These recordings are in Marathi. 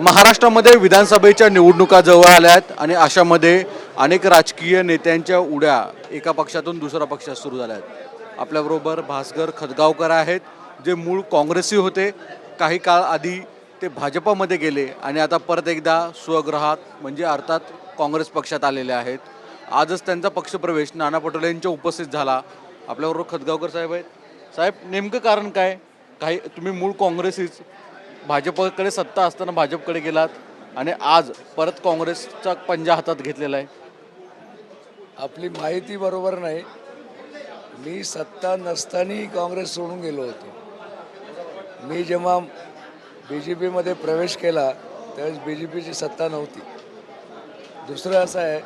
महाराष्ट्रामध्ये विधानसभेच्या निवडणुका जवळ आल्या आहेत आणि अशामध्ये अनेक राजकीय नेत्यांच्या उड्या एका पक्षातून दुसऱ्या पक्षात सुरू झाल्या आहेत. आपल्याबरोबर भास्कर खदगावकर आहेत जे मूळ काँग्रेसी होते. काही काळ आधी ते भाजपमध्ये गेले आणि आता परत एकदा स्वगृहात म्हणजे अर्थात काँग्रेस पक्षात आलेले आहेत. आजच त्यांचा पक्षप्रवेश नाना पटोले यांच्या उपस्थित झाला. आपल्याबरोबर खदगावकर साहेब आहेत. साहेब नेमकं कारण काय? काही तुम्ही मूळ काँग्रेसीच. भाजपकडे सत्ता असताना भाजपकडे गेलात आणि आज परत काँग्रेसचा पंजा हातात घेतलेला आहे. आपली माहिती बरोबर नाही. मी सत्ता नसतानाही काँग्रेस सोडून गेलो होतो. मी जेव्हा बी जे पीमध्ये प्रवेश केला त्यावेळेस बी जे पीची सत्ता नव्हती. दुसरं असं आहे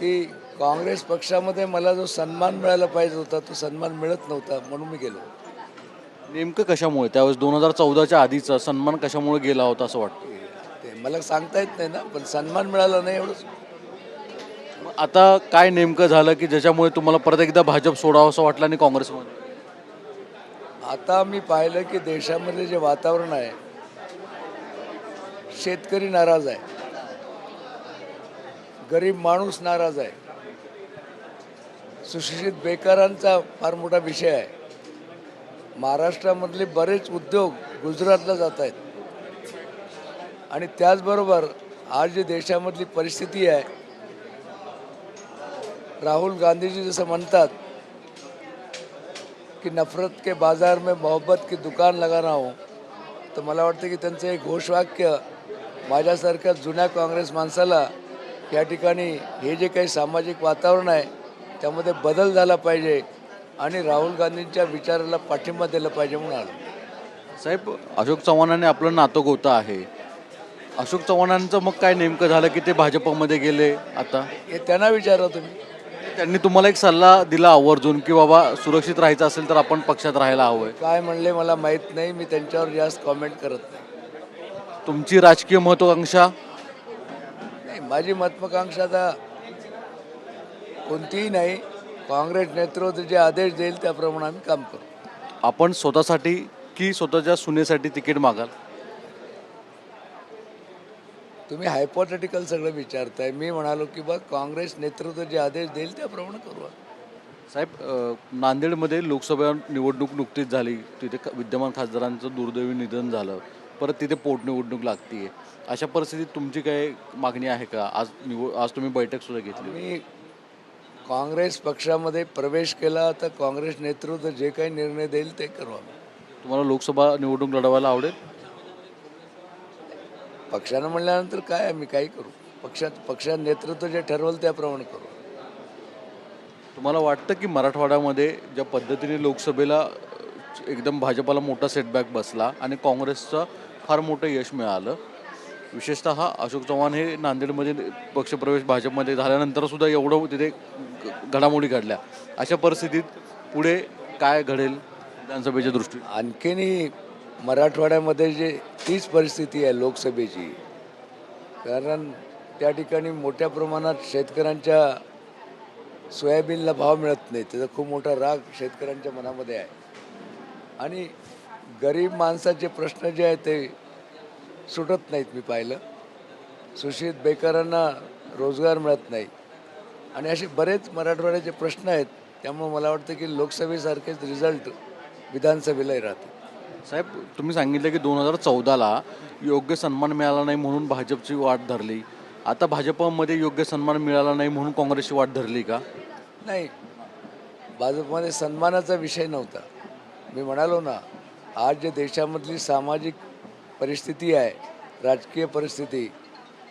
की काँग्रेस पक्षामध्ये मला जो सन्मान मिळायला पाहिजे होता तो सन्मान मिळत नव्हता म्हणून मी गेलो. नेमकं कशामुळे? त्यावेळेस दोन हजार चौदाच्या आधीचा सन्मान कशामुळे गेला होता असं वाटतं? ते मला सांगता येत नाही ना पण सन्मान मिळाला नाही एवढंच. मग आता काय नेमकं झालं की ज्याच्यामुळे तुम्हाला परत एकदा भाजप सोडावं असं वाटलं आणि काँग्रेसमध्ये? आता मी पाहिलं की देशामध्ये जे वातावरण आहे शेतकरी नाराज आहे. गरीब माणूस नाराज आहे. सुशिक्षित बेकारांचा फार मोठा विषय आहे. महाराष्ट्रामधले बरेच उद्योग गुजरातला जात आहेत. आणि त्याचबरोबर आज जी देशामधली परिस्थिती आहे राहुल गांधीजी जसं म्हणतात की नफरत के बाजार में मोहब्बत की दुकान लगाना हो तर मला वाटतं की त्यांचं एक घोषवाक्य माझ्यासारख्या जुन्या काँग्रेस माणसाला या ठिकाणी हे जे काही सामाजिक वातावरण आहे त्यामध्ये बदल झाला पाहिजे. आणि राहुल गांधींच्या विचाराला पाठिंबा दिला पाहिजे म्हणून आलो. साहेब अशोक चव्हाणांनी आपलं नातं गोतं आहे. अशोक चव्हाणांचं मग काय नेमकं झालं की ते भाजपमध्ये गेले आता? हे त्यांना विचारा तुम्ही. त्यांनी तुम्हाला एक सल्ला दिला आवर्जून की बाबा सुरक्षित राहायचं असेल तर आपण पक्षात राहायला हवंय. काय म्हणले मला माहीत नाही मी त्यांच्यावर जास्त कॉमेंट करत नाही. तुमची राजकीय महत्वाकांक्षा? नाही माझी महत्वाकांक्षा आता कोणतीही नाही. काँग्रेस नेतृत्व जे आदेश देईल त्याप्रमाणे आम्ही काम करू. आपण स्वतःसाठी की स्वतःच्या सुनेसाठी तिकीट मागाल? तुम्ही हायपोथेटिकल सगळं विचारताय. मी म्हणालो की बा काँग्रेस नेतृत्व जे आदेश देईल त्याप्रमाणे करू. साहेब नांदेडमध्ये लोकसभा निवडणूक नुकतीच झाली. तिथे विद्यमान खासदारांचं दुर्दैवी निधन झालं. परत तिथे पोटनिवडणूक लागतीये. अशा परिस्थितीत तुमची काय मागणी आहे का? आज निवड आज तुम्ही बैठक सुद्धा घेतली. मी काँग्रेस पक्षामध्ये प्रवेश केला तर काँग्रेस नेतृत्व जे काही निर्णय देईल ते करू आम्ही तुम्हाला लोकसभा निवडणूक लढवायला आवडेल? पक्षानं म्हणल्यानंतर काय आम्ही काही करू? पक्षात पक्षात नेतृत्व जे ठरवलं त्याप्रमाणे करू. तुम्हाला वाटतं की मराठवाड्यामध्ये ज्या पद्धतीने लोकसभेला एकदम भाजपाला मोठा सेटबॅक बसला आणि काँग्रेसचं फार मोठं यश मिळालं विशेषतः अशोक चव्हाण हे नांदेडमध्ये पक्षप्रवेश भाजपमध्ये झाल्यानंतर सुद्धा एवढं तिथे घडामोडी घडल्या. अशा परिस्थितीत पुढे काय घडेल विधानसभेच्या दृष्टीने? आणखीनही मराठवाड्यामध्ये जे तीच परिस्थिती आहे लोकसभेची कारण त्या ठिकाणी मोठ्या प्रमाणात शेतकऱ्यांच्या सोयाबीनला भाव मिळत नाही. त्याचा खूप मोठा राग शेतकऱ्यांच्या मनामध्ये आहे. आणि गरीब माणसाचे प्रश्न जे आहेत ते सुटत नाहीत मी पाहिलं. सुशिक्षित बेकारांना रोजगार मिळत नाही. आणि असे बरेच मराठवाड्याचे प्रश्न आहेत त्यामुळे मला वाटतं की लोकसभेसारखेच रिझल्ट विधानसभेलाही राहते साहेब तुम्ही सांगितलं की दोन हजार चौदाला योग्य सन्मान मिळाला नाही म्हणून भाजपची वाट धरली. आता भाजपमध्ये योग्य सन्मान मिळाला नाही म्हणून काँग्रेसची वाट धरली का? नाही. भाजपमध्ये सन्मानाचा विषय नव्हता. मी म्हणालो ना आज जे देशामधली सामाजिक परिस्थिती आहे राजकीय परिस्थिती.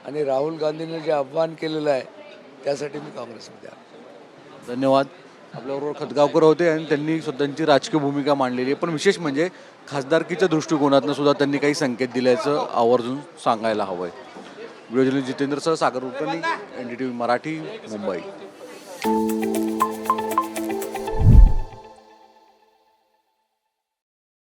आणि राहुल गांधींनी जे आव्हान केलेलं आहे त्यासाठी मी काँग्रेसमध्ये आलो. धन्यवाद. आपल्याबरोबर खतगावकर होते आणि त्यांनी स्वतःची राजकीय भूमिका मांडलेली आहे. पण विशेष म्हणजे खासदारकीच्या दृष्टिकोनातनं सुद्धा त्यांनी काही संकेत दिल्याचं आवर्जून सांगायला हवं आहे व्हिडिओ जितेंद्र सह Sagar Kulkarni N D T V Marathi Mumbai.